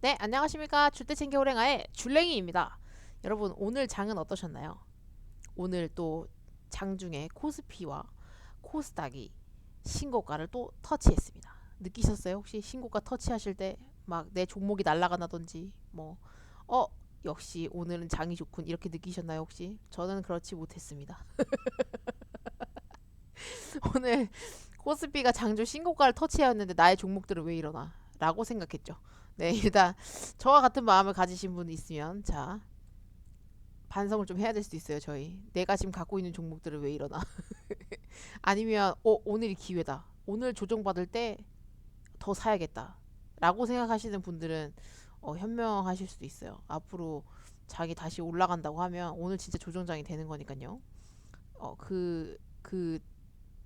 네, 안녕하십니까. 줄때 챙겨 호랭아의 줄랭이입니다. 여러분, 오늘 장은 어떠셨나요? 오늘 또 장중에 코스피와 코스닥이 신고가를 또 터치했습니다. 느끼셨어요? 혹시 신고가 터치하실 때 막 내 종목이 날아가나던지 뭐 어, 역시 오늘은 장이 좋군 이렇게 느끼셨나요, 혹시? 저는 그렇지 못했습니다. 오늘 코스피가 장중 신고가를 터치했는데 나의 종목들은 왜 이러나? 라고 생각했죠. 네, 일단 저와 같은 마음을 가지신 분 있으면 자 반성을 좀 해야 될 수도 있어요. 저희 내가 지금 갖고 있는 종목들은 왜 이러나? 아니면 어 오늘이 기회다. 오늘 조정받을 때 더 사야겠다. 라고 생각하시는 분들은 어, 현명하실 수도 있어요. 앞으로 자기 다시 올라간다고 하면 오늘 진짜 조정장이 되는 거니까요. 어, 그, 그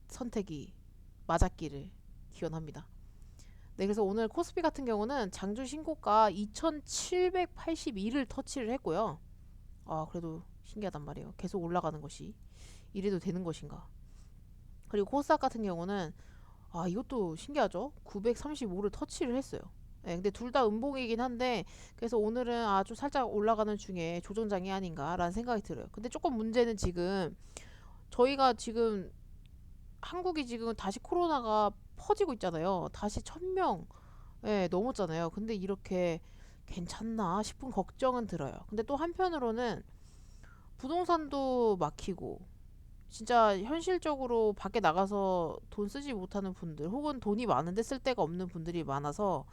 선택이 맞았기를 기원합니다. 네, 그래서 오늘 코스피 같은 경우는 장주 신고가 2,782를 터치를 했고요. 아, 그래도 신기하단 말이에요. 계속 올라가는 것이 이래도 되는 것인가? 그리고 코스닥 같은 경우는 아, 이것도 신기하죠? 935를 터치를 했어요. 네, 근데 둘 다 음봉이긴 한데 그래서 오늘은 아주 살짝 올라가는 중에 조정장이 아닌가라는 생각이 들어요. 근데 조금 문제는 지금 저희가 지금 한국이 지금 다시 코로나가 퍼지고 있잖아요. 다시 천명 예, 넘었잖아요. 근데 이렇게 괜찮나 싶은 걱정은 들어요. 근데 또 한편으로는 부동산도 막히고 진짜 현실적으로 밖에 나가서 돈 쓰지 못하는 분들 혹은 돈이 많은데 쓸 데가 없는 분들이 많아서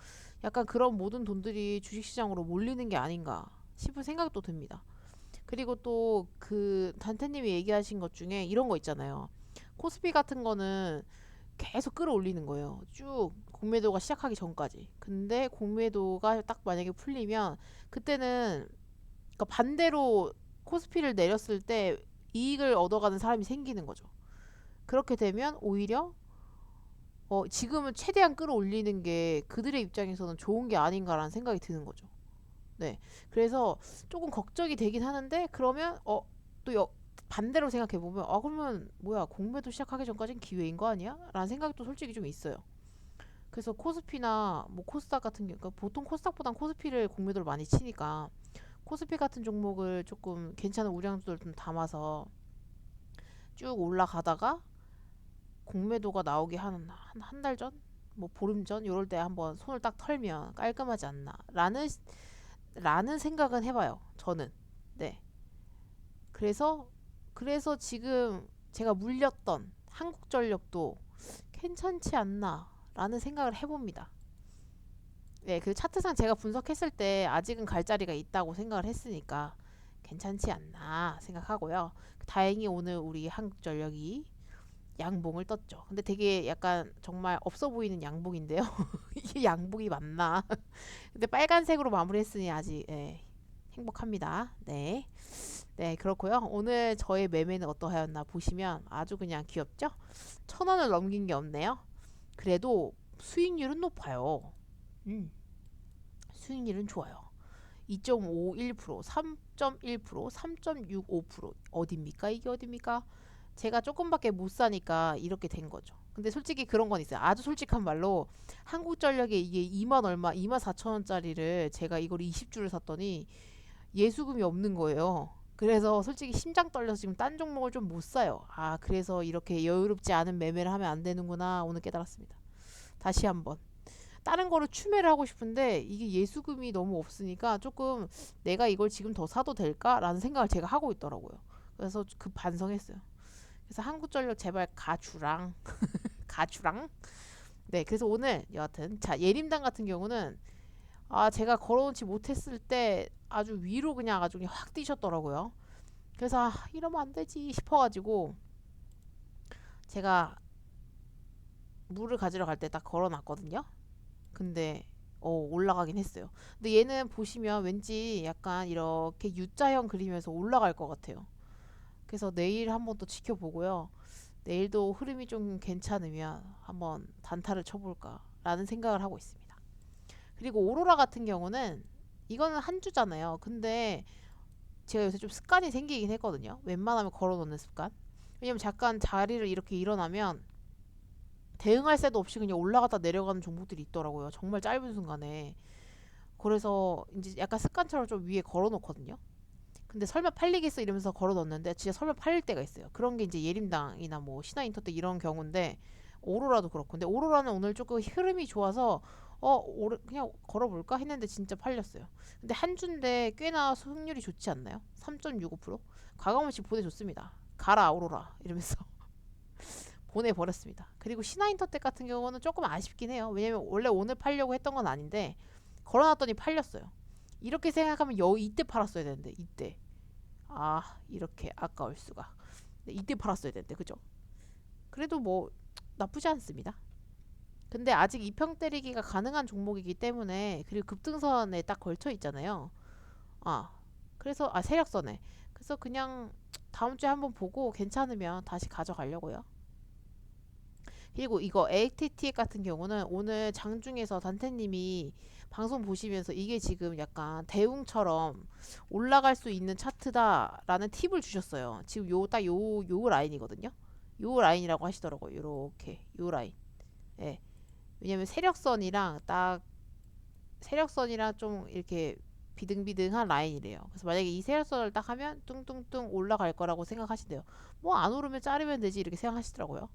약간 그런 모든 돈들이 주식시장으로 몰리는 게 아닌가 싶은 생각도 듭니다. 그리고 또 그 단테님이 얘기하신 것 중에 이런 거 있잖아요. 코스피 같은 거는 계속 끌어올리는 거예요. 쭉 공매도가 시작하기 전까지. 근데 공매도가 딱 만약에 풀리면 그때는 그러니까 반대로 코스피를 내렸을 때 이익을 얻어가는 사람이 생기는 거죠. 그렇게 되면 오히려 어, 지금은 최대한 끌어올리는 게 그들의 입장에서는 좋은 게 아닌가라는 생각이 드는 거죠. 네. 그래서 조금 걱정이 되긴 하는데 그러면 어, 또 반대로 생각해 보면 아 그러면 뭐야 공매도 시작하기 전까지는 기회인 거 아니야? 라는 생각도 솔직히 좀 있어요. 그래서 코스피나 뭐 코스닥 같은 경우 그러니까 보통 코스닥보단 코스피를 공매도를 많이 치니까 코스피 같은 종목을 조금 괜찮은 우량주들 좀 담아서 쭉 올라가다가 공매도가 나오기 한 한 달 전, 뭐 보름 전 요럴 때 한번 손을 딱 털면 깔끔하지 않나라는 라는 생각은 해봐요. 저는 네. 그래서 그래서 지금 제가 물렸던 한국전력도 괜찮지 않나라는 생각을 해봅니다. 네, 그 차트상 제가 분석했을 때 아직은 갈 자리가 있다고 생각을 했으니까 괜찮지 않나 생각하고요. 다행히 오늘 우리 한국전력이 양봉을 떴죠. 근데 되게 약간 정말 없어 보이는 양봉인데요. 이게 양봉이 맞나? 근데 빨간색으로 마무리했으니 아직 예, 행복합니다. 네. 네, 그렇고요. 오늘 저의 매매는 어떠하였나 보시면 아주 그냥 귀엽죠? 천 원을 넘긴 게 없네요. 그래도 수익률은 높아요. 음, 수익률은 좋아요. 2.51%, 3.1%, 3.65% 어딥니까? 이게 어딥니까? 제가 조금밖에 못 사니까 이렇게 된 거죠. 근데 솔직히 그런 건 있어요. 아주 솔직한 말로 한국전력에 이게 2만 얼마, 2만 4천 원짜리를 제가 이걸 20주를 샀더니 예수금이 없는 거예요. 그래서 솔직히 심장 떨려서 지금 딴 종목을 좀 못 사요. 아, 그래서 이렇게 여유롭지 않은 매매를 하면 안 되는구나 오늘 깨달았습니다. 다시 한번. 다른 거를 추매를 하고 싶은데 이게 예수금이 너무 없으니까 조금 내가 이걸 지금 더 사도 될까라는 생각을 제가 하고 있더라고요. 그래서 그 반성했어요. 그래서 한국전력 제발 가주랑 가주랑 네 그래서 오늘 여하튼 자 예림당 같은 경우는 아 제가 걸어놓지 못했을 때 아주 위로 그냥 아주 그냥 확 뛰셨더라고요. 그래서 아, 이러면 안 되지 싶어가지고 제가 물을 가지러 갈 때 딱 걸어놨거든요. 근데 어, 올라가긴 했어요. 근데 얘는 보시면 왠지 약간 이렇게 U자형 그리면서 올라갈 것 같아요. 그래서 내일 한번 또 지켜보고요. 내일도 흐름이 좀 괜찮으면 한번 단타를 쳐볼까 라는 생각을 하고 있습니다. 그리고 오로라 같은 경우는 이거는 한 주잖아요. 근데 제가 요새 좀 습관이 생기긴 했거든요. 웬만하면 걸어놓는 습관. 왜냐면 잠깐 자리를 이렇게 일어나면 대응할 새도 없이 그냥 올라갔다 내려가는 종목들이 있더라고요. 정말 짧은 순간에. 그래서 이제 약간 습관처럼 좀 위에 걸어 놓거든요. 근데 설마 팔리겠어 이러면서 걸어 놓는데 진짜 설마 팔릴 때가 있어요. 그런 게 이제 예림당이나 뭐 신화인터 때 이런 경우인데 오로라도 그렇고 근데 오로라는 오늘 조금 흐름이 좋아서 어 오르 그냥 걸어볼까 했는데 진짜 팔렸어요. 근데 한 주인데 꽤나 수익률이 좋지 않나요? 3.65% 과감없이 보내줬습니다. 가라 오로라 이러면서 보내버렸습니다. 그리고 신화인터텍 같은 경우는 조금 아쉽긴 해요. 왜냐면 원래 오늘 팔려고 했던 건 아닌데 걸어놨더니 팔렸어요. 이렇게 생각하면 여 이때 팔았어야 되는데 이때 아 이렇게 아까울 수가 네, 이때 팔았어야 되는데 그죠? 그래도 뭐 나쁘지 않습니다. 근데 아직 이평 때리기가 가능한 종목이기 때문에 그리고 급등선에 딱 걸쳐 있잖아요. 아 그래서 아 세력선에 그래서 그냥 다음 주에 한번 보고 괜찮으면 다시 가져가려고요. 그리고 이거 ATT 같은 경우는 오늘 장중에서 단태님이 방송 보시면서 이게 지금 약간 대웅처럼 올라갈 수 있는 차트다라는 팁을 주셨어요. 지금 요 딱 요 요 라인이거든요. 요 라인이라고 하시더라고요. 요렇게 요 라인. 예. 왜냐면 세력선이랑 딱 세력선이랑 좀 이렇게 비등비등한 라인이래요. 그래서 만약에 이 세력선을 딱 하면 뚱뚱뚱 올라갈 거라고 생각하신대요. 뭐 안 오르면 자르면 되지 이렇게 생각하시더라고요.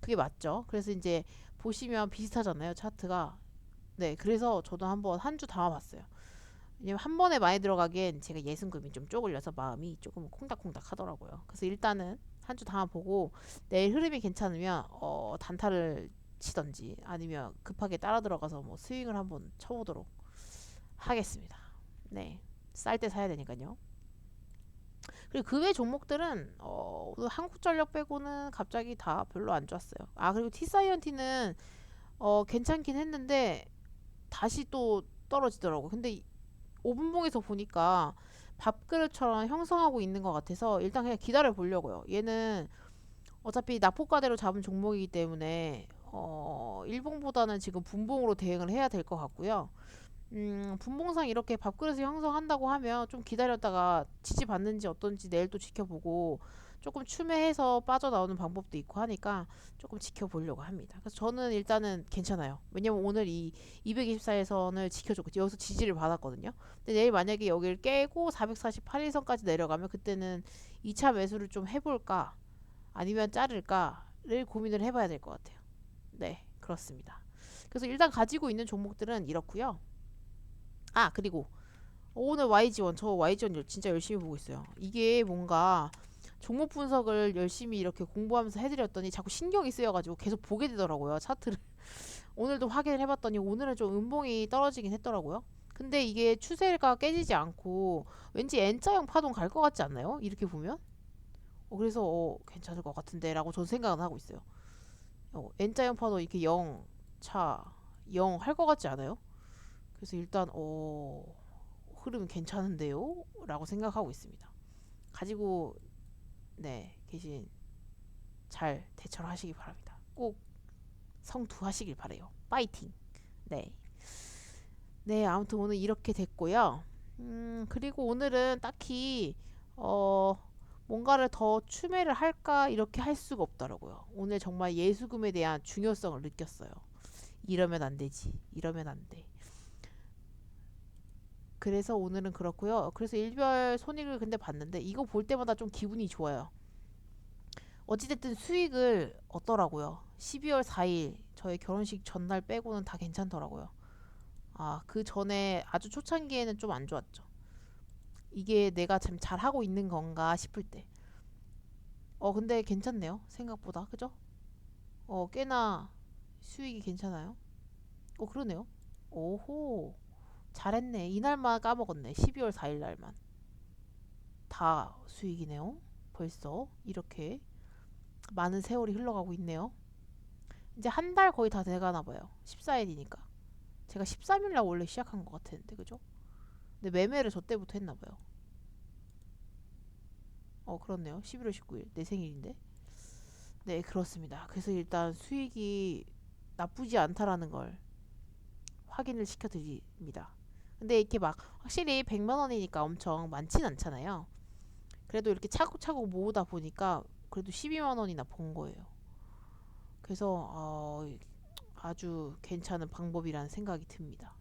그게 맞죠. 그래서 이제 보시면 비슷하잖아요. 차트가. 네, 그래서 저도 한번 한 주 담아봤어요. 왜냐면 한 번에 많이 들어가기엔 제가 예순금이 좀 쪼글려서 마음이 조금 콩닥콩닥 하더라고요. 그래서 일단은 한 주 담아보고 내일 흐름이 괜찮으면 어, 단타를 치던지 아니면 급하게 따라 들어가서 뭐 스윙을 한번 쳐보도록 하겠습니다. 네, 쌀 때 사야 되니까요. 그리고 그 외 종목들은 어, 한국전력 빼고는 갑자기 다 별로 안 좋았어요. 아 그리고 티사이언티는 어, 괜찮긴 했는데 다시 또 떨어지더라고. 근데 5분봉에서 보니까 밥그릇처럼 형성하고 있는 것 같아서 일단 그냥 기다려 보려고요. 얘는 어차피 낙폭과대로 잡은 종목이기 때문에 어, 일봉보다는 지금 분봉으로 대응을 해야 될 것 같고요. 음, 분봉상 이렇게 밥그릇을 형성한다고 하면 좀 기다렸다가 지지받는지 어떤지 내일 또 지켜보고 조금 추매해서 빠져나오는 방법도 있고 하니까 조금 지켜보려고 합니다. 그래서 저는 일단은 괜찮아요. 왜냐면 오늘 이 224일선을 지켜줬고 여기서 지지를 받았거든요. 근데 내일 만약에 여기를 깨고 448일선까지 내려가면 그때는 2차 매수를 좀 해볼까 아니면 자를까를 고민을 해봐야 될 것 같아요. 네, 그렇습니다. 그래서 일단 가지고 있는 종목들은 이렇고요. 아 그리고 오늘 YG1 저 YG1 진짜 열심히 보고 있어요. 이게 뭔가 종목 분석을 열심히 이렇게 공부하면서 해드렸더니 자꾸 신경이 쓰여가지고 계속 보게 되더라고요 차트를. 오늘도 확인을 해봤더니 오늘은 좀 음봉이 떨어지긴 했더라고요. 근데 이게 추세가 깨지지 않고 왠지 N자형 파동 갈 것 같지 않나요? 이렇게 보면? 어, 그래서 어, 괜찮을 것 같은데 라고 저는 생각은 하고 있어요. 어, N자형 파동 이렇게 0, 차, 0 할 것 같지 않아요? 그래서 일단 어 흐름 괜찮은데요? 라고 생각하고 있습니다. 가지고 네 계신 잘 대처를 하시기 바랍니다. 꼭 성투하시길 바래요. 파이팅. 네. 네, 아무튼 오늘 이렇게 됐고요. 음, 그리고 오늘은 딱히 어 뭔가를 더 추매를 할까 이렇게 할 수가 없더라고요. 오늘 정말 예수금에 대한 중요성을 느꼈어요. 이러면 안 되지. 이러면 안 돼. 그래서 오늘은 그렇고요. 그래서 일별 손익을 근데 봤는데 이거 볼 때마다 좀 기분이 좋아요. 어찌됐든 수익을 얻더라고요. 12월 4일 저의 결혼식 전날 빼고는 다 괜찮더라고요. 아, 그 전에 아주 초창기에는 좀 안 좋았죠. 이게 내가 참 잘하고 있는 건가 싶을 때. 어, 근데 괜찮네요. 생각보다. 그죠? 어, 꽤나 수익이 괜찮아요. 어, 그러네요. 오호. 잘했네. 이날만 까먹었네. 12월 4일 날만. 다 수익이네요. 벌써 이렇게 많은 세월이 흘러가고 있네요. 이제 한 달 거의 다 돼가나 봐요. 14일이니까. 제가 13일 날 원래 시작한 것 같았는데, 그죠? 근데 매매를 저 때부터 했나 봐요. 어, 그렇네요. 11월 19일. 내 생일인데. 네, 그렇습니다. 그래서 일단 수익이 나쁘지 않다라는 걸 확인을 시켜드립니다. 근데 이렇게 막 확실히 100만 원이니까 엄청 많진 않잖아요. 그래도 이렇게 차곡차곡 모으다 보니까 그래도 12만 원이나 번 거예요. 그래서 어, 아주 괜찮은 방법이라는 생각이 듭니다.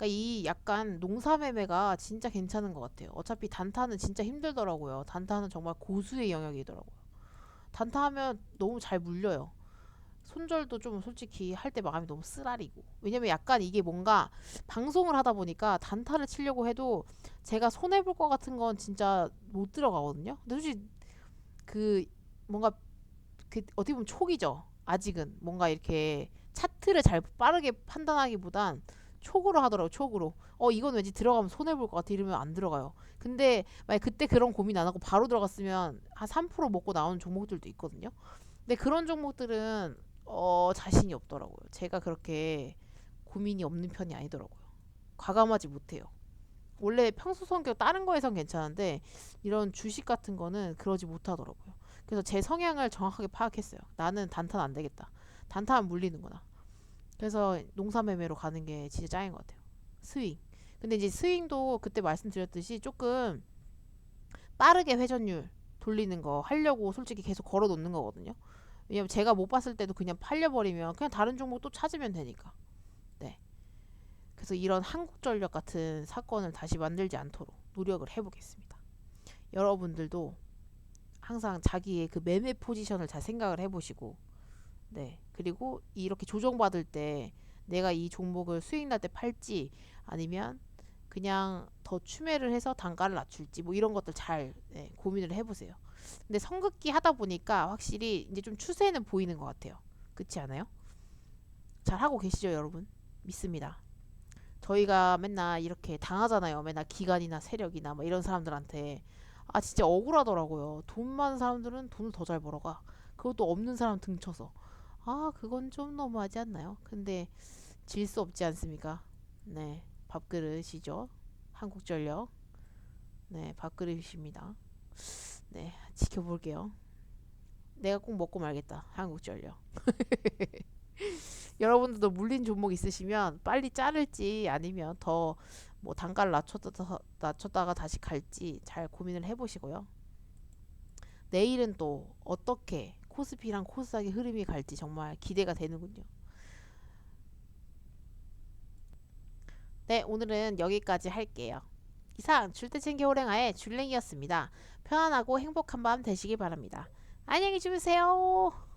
그러니까 이 약간 농사매매가 진짜 괜찮은 것 같아요. 어차피 단타는 진짜 힘들더라고요. 단타는 정말 고수의 영역이더라고요. 단타하면 너무 잘 물려요. 손절도 좀 솔직히 할 때 마음이 너무 쓰라리고. 왜냐면 약간 이게 뭔가 방송을 하다 보니까 단타를 치려고 해도 제가 손해 볼 것 같은 건 진짜 못 들어가거든요. 근데 솔직히 그 뭔가 그 어떻게 보면 촉이죠. 아직은 뭔가 이렇게 차트를 잘 빠르게 판단하기보단 촉으로 하더라고 촉으로. 어 이건 왠지 들어가면 손해 볼 것 같아 이러면 안 들어가요. 근데 만약 그때 그런 고민 안 하고 바로 들어갔으면 한 3% 먹고 나오는 종목들도 있거든요. 근데 그런 종목들은 어 자신이 없더라고요. 제가 그렇게 고민이 없는 편이 아니더라고요. 과감하지 못해요. 원래 평소 성격 다른 거에선 괜찮은데 이런 주식 같은 거는 그러지 못하더라고요. 그래서 제 성향을 정확하게 파악했어요. 나는 단타는 안 되겠다. 단타는 물리는구나. 그래서 농사매매로 가는 게 진짜 짱인 것 같아요. 스윙. 근데 이제 스윙도 그때 말씀드렸듯이 조금 빠르게 회전율 돌리는 거 하려고 솔직히 계속 걸어 놓는 거거든요. 왜냐면 제가 못 봤을 때도 그냥 팔려버리면 그냥 다른 종목 또 찾으면 되니까. 네. 그래서 이런 한국전력 같은 사건을 다시 만들지 않도록 노력을 해보겠습니다. 여러분들도 항상 자기의 그 매매 포지션을 잘 생각을 해보시고, 네. 그리고 이렇게 조정받을 때 내가 이 종목을 수익 날 때 팔지 아니면 그냥 더 추매를 해서 단가를 낮출지 뭐 이런 것들 잘 네, 고민을 해보세요. 근데 성급기 하다 보니까 확실히 이제 좀 추세는 보이는 것 같아요. 그렇지 않아요? 잘 하고 계시죠, 여러분? 믿습니다. 저희가 맨날 이렇게 당하잖아요. 맨날 기관이나 세력이나 뭐 이런 사람들한테 아 진짜 억울하더라고요. 돈 많은 사람들은 돈을 더 잘 벌어가. 그것도 없는 사람 등쳐서 아 그건 좀 너무하지 않나요? 근데 질 수 없지 않습니까? 네, 밥그릇이죠. 한국전력. 네, 밥그릇입니다. 네, 지켜볼게요. 내가 꼭 먹고 말겠다. 한국전력. 여러분들도 물린 종목 있으시면 빨리 자를지 아니면 더 뭐 단가를 낮췄다, 낮췄다가 다시 갈지 잘 고민을 해보시고요. 내일은 또 어떻게 코스피랑 코스닥의 흐름이 갈지 정말 기대가 되는군요. 네, 오늘은 여기까지 할게요. 이상 줄때 챙겨 호랭아의 줄랭이었습니다. 편안하고 행복한 밤 되시길 바랍니다. 안녕히 주무세요.